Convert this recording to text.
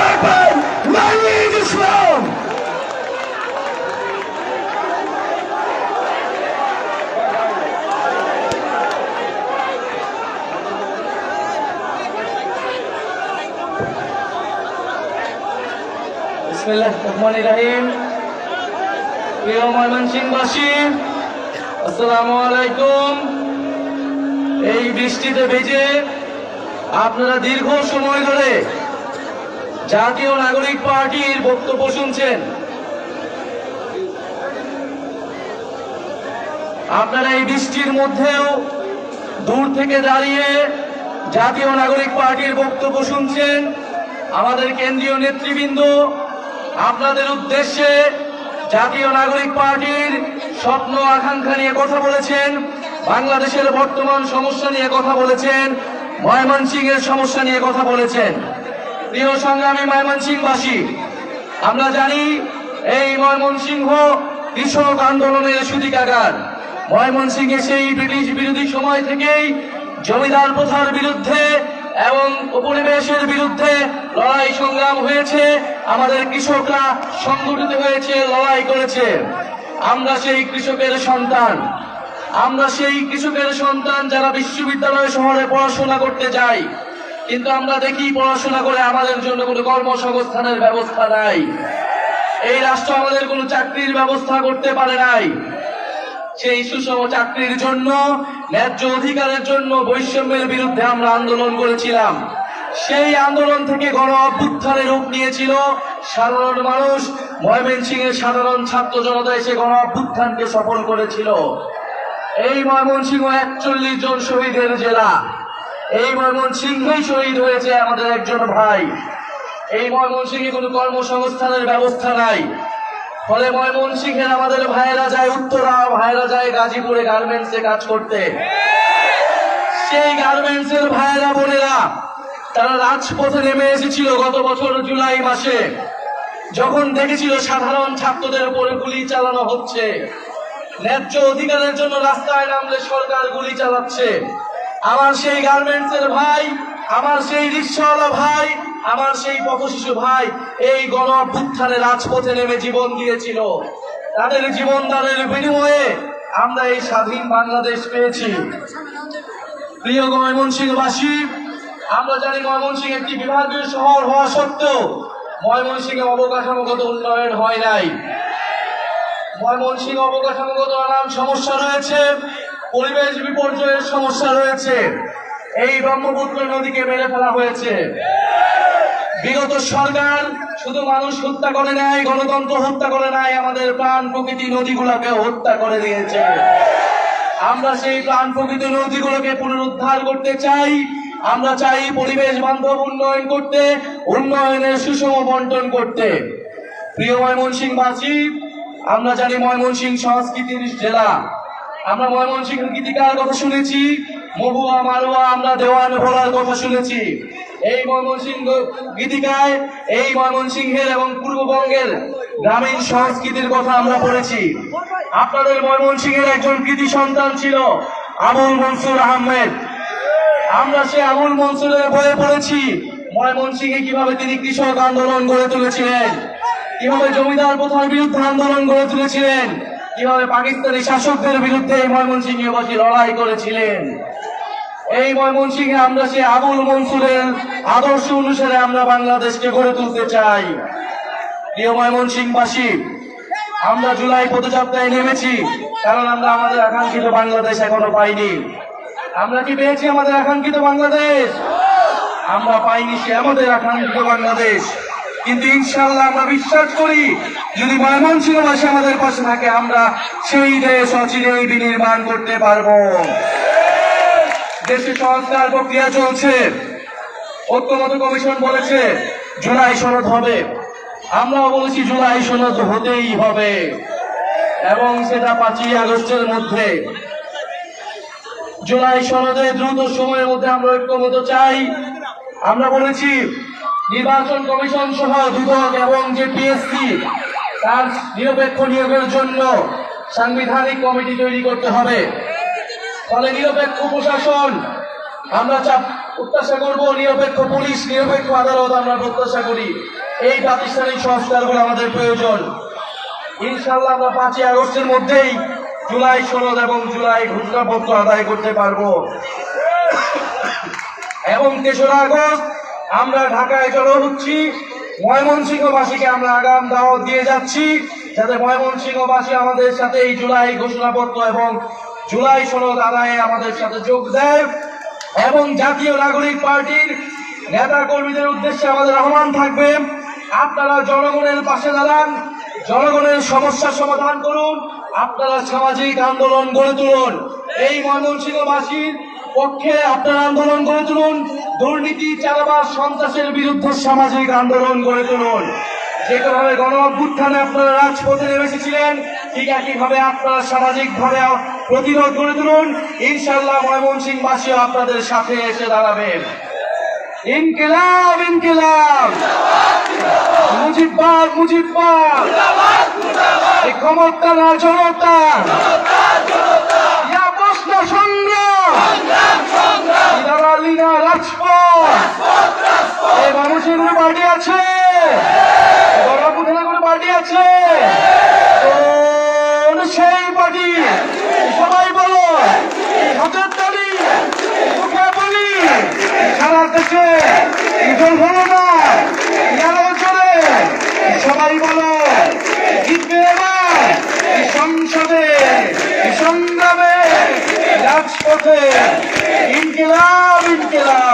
রাখবেন নাইম ইসলাম বিসমিল্লাহ রহমান রাহিম এই বৃষ্টিতে ভেজে আপনারা দীর্ঘ সময় ধরে জাতীয় নাগরিক পার্টির বক্তব্য শুনছেন। আপনারা এই বৃষ্টির মধ্যেও দূর থেকে দাঁড়িয়ে জাতীয় নাগরিক পার্টির বক্তব্য শুনছেন। আমাদের কেন্দ্রীয় নেতৃবৃন্দ, আপনাদের উদ্দেশ্যে জাতীয় নাগরিক পার্টির স্বপ্ন আকাঙ্ক্ষা নিয়ে কথা বলেছেন, বাংলাদেশের বর্তমান সমস্যা নিয়ে কথা বলেছেন, ময়মনসিংহের সমস্যা নিয়ে কথা বলেছেন। প্রিয় সংগ্রামী ময়মনসিংহবাসী, আমরা জানি এই ময়মনসিংহ কৃষক আন্দোলনের সুদিকাগার ময়মনসিংহে সেই ব্রিটিশ বিরোধী সময় থেকেই জমিদার প্রথার বিরুদ্ধে এবং উপনিবেশের বিরুদ্ধে লড়াই সংগ্রাম হয়েছে। আমাদের কৃষকরা সংগঠিত হয়েছে, লড়াই করেছে। আমরা সেই কৃষকের সন্তান। আমরা সেই কৃষকের সন্তান যারা বিশ্ববিদ্যালয় শহরে পড়াশোনা করতে যাই কিন্তু আমরা দেখি পড়াশোনা করে আমাদের জন্য কোনো কর্মসংস্থানের ব্যবস্থা নাই। এই রাষ্ট্র আমাদের কোনো চাকরির ব্যবস্থা করতে পারে নাই। সেই সুষম চাকরির জন্য, ন্যায্য অধিকারের জন্য বৈষম্যের বিরুদ্ধে আমরা আন্দোলন করেছিলাম। সেই আন্দোলন থেকে গণ অভ্যুত্থানের রূপ নিয়েছিল। সাধারণ মানুষ, ময়মনসিংহের সাধারণ ছাত্র জনতা এসে গণ অভ্যুত্থানকে সফল করেছিল। এই ময়মনসিংহ একচল্লিশ জন শহীদের জেলা। এই ময়মনসিংহেই শহীদ হয়েছে আমাদের একজন ভাই। এই ময়মনসিংহে কোনো কর্মসংস্থানের ব্যবস্থা নাই। ফলে ময়মনসিংহের আমাদের ভাইয়েরা যায় উত্তরা, ভাইয়েরা যায় গাজীপুরে গার্মেন্টসে কাজ করতে। সেই গার্মেন্টস এর ভাইয়েরা, বোনেরা, তারা রাজপথে নেমে এসেছিল গত বছর জুলাই মাসে। যখন দেখেছিল সাধারণ ছাত্রদের উপরে গুলি চালানো হচ্ছে, ন্যায্য অধিকারের জন্য রাস্তায় নামলে সরকার গুলি চালাচ্ছে। আমার সেই গার্মেন্টস এর ভাই, আমার সেই রিক্সাওয়ালা ভাই, আমার সেই পথশিশু ভাই, এই গণ অভ্যুত্থানে রাজপথে নেমে জীবন দিয়েছিল। তাদের জীবনদানের বিনিময়ে আমরা এই স্বাধীন বাংলাদেশ পেয়েছি। প্রিয় ময়মনসিংহবাসী, আমরা জানি ময়মনসিংহ একটি বিভাগীয় শহর হওয়া সত্ত্বেও ময়মনসিংহে অবকাঠামোগত উন্নয়ন হয় নাই। ময়মনসিংহ অবকাঠামোগত নানান সমস্যা রয়েছে। পরিবেশ বিপর্যয়ের সমস্যা রয়েছে। এই ব্রহ্মপুত্র নদীকে মেরে ফেলা হয়েছে। বিগত সরকার শুধু মানুষ হত্যা করে নাই, গণতন্ত্র হত্যা করে নাই, আমাদের প্রাণ প্রকৃতি নদীগুলোকে হত্যা করে দিয়েছে। আমরা সেই প্রাণ প্রকৃতি নদীগুলোকে পুনরুদ্ধার করতে চাই। আমরা চাই পরিবেশ বান্ধব উন্নয়ন করতে, উন্নয়নের সুষম বন্টন করতে। প্রিয় ময়মনসিংহবাসী, আমরা জানি ময়মনসিংহ সংস্কৃতির জেলা। আমরা ময়মনসিংহ গীতিকার কথা শুনেছি, মহুয়া মারুয়া আমরা দেওয়ান ভোলার কথা শুনেছি। এই ময়মনসিংহ গীতিকায়, এই ময়মনসিংহের এবং পূর্ববঙ্গের গ্রামীণ সংস্কৃতির কথা আমরা পড়েছি। আপনাদের ময়মনসিংহের একজন কৃতি সন্তান ছিল আবুল মনসুর আহমেদ। আমরা সে আবুল মনসুরের বয়ে পড়েছি, ময়মনসিংহে কীভাবে তিনি কৃষক আন্দোলন গড়ে তুলেছিলেন, কীভাবে জমিদার প্রথার বিরুদ্ধে আন্দোলন গড়ে তুলেছিলেন কীভাবে পাকিস্তানি শাসকদের বিরুদ্ধে এই ময়মনসিংহবাসী লড়াই করেছিলেন, এই ময়মনসিংহে আমরা সে আবুল মনসুরের আদর্শ অনুসারে আমরা বাংলাদেশকে গড়ে তুলতে চাই। প্রিয় ময়মনসিংহবাসী, আমরা জুলাই পদযাত্রায় নেমেছি, কারণ আমরা আমাদের আকাঙ্ক্ষিত বাংলাদেশ এখনও পাইনি। আমরা কি পেয়েছি আমাদের আকাঙ্ক্ষিত বাংলাদেশ? আমরা পাইনি সে আমাদের আকাঙ্ক্ষিত বাংলাদেশ। কিন্তু ইনশাল্লাহ আমরা বিশ্বাস করি, যদি ময়মনসিংহবাসী আমাদের পাশে থাকে, আমরা সেই দেশ অচিরেই বিনির্মাণ করতে পারব। দেশে সংস্কার প্রক্রিয়া চলছে। ঐক্যমত কমিশন বলেছে, জুলাই সনদ হবে। আমরাও বলেছি জুলাই সনদ হতেই হবে। এবং সেটা পাঁচই আগস্টের মধ্যে। জুলাই সনদে দ্রুত সময়ের মধ্যে আমরা ঐক্যমত চাই। আমরা বলেছি নির্বাচন কমিশন সহ দুদক এবং যে পিএসসি তার নিরপেক্ষ নিয়োগের জন্য সাংবিধানিক কমিটি তৈরি করতে হবে। ফলে নিরপেক্ষ প্রশাসন, আমরা চাপ প্রত্যাশা করব, নিরপেক্ষ পুলিশ, নিরপেক্ষ আদালত আমরা প্রত্যাশা করি। এই প্রাতিষ্ঠানিক সংস্কারগুলো আমাদের প্রয়োজন। ইনশাল্লাহ আমরা পাঁচই আগস্টের মধ্যেই জুলাই সনদ এবং জুলাই ঘোষণাপত্র আদায় করতে পারব। এবং তেসরা আগস্ট আমরা ঢাকায় জড়ো হচ্ছি। ময়মনসিংহবাসীকে আমরা আগাম দাওয়াত দিয়ে যাচ্ছি, যাতে ময়মনসিংহবাসী আমাদের সাথে এই জুলাই ঘোষণাপত্র এবং জুলাই সনদ আদায়ে আমাদের সাথে যোগ দেয় এবং জাতীয় নাগরিক পার্টির নেতা কর্মীদের উদ্দেশ্যে আমাদের আহ্বান থাকবে। আপনারা জনগণের পাশে দাঁড়ান, জনগণের সমস্যার সমাধান করুন, আপনারা সামাজিক আন্দোলন গড়ে তুলুন। এই ময়মনসিংহবাসীর পক্ষে আপনারা আন্দোলন গড়ে তুলুন। দুর্নীতি চালাবাস সন্ত্রাসের বিরুদ্ধে সামাজিক আন্দোলন গড়ে তুলুন। যেভাবে গণ অভ্যুত্থানে আপনারা রাজপথে নেমে এসেছিলেন ঠিক একইভাবে আপনারা সামাজিক ভাবে প্রতিরোধ গড়ে তুলুন। ইনশাল্লাহ ময়মনসিংহবাসীও আপনাদের সাথে এসে দাঁড়াবেন। ইনকিলাব ইনকিলাব! মুজিববাদ মুজিববাদ! এই ক্ষমতা না জনতা ইয়া প্রশ্ন সংগ্রাম ইদারালিনা রাজপথ এই মানুষের কোনো পার্টি আছে গণপুথানের কোনো পার্টি আছে কোন সেই পার্টি সবাই বলো, হাতের তালি মুখে বলি সারা দেশে ইদল হলো সবাই বলো, জিতবে সংসদে, সংগ্রামে, রাজপথে, ইনকিলাব ইনকিলাব।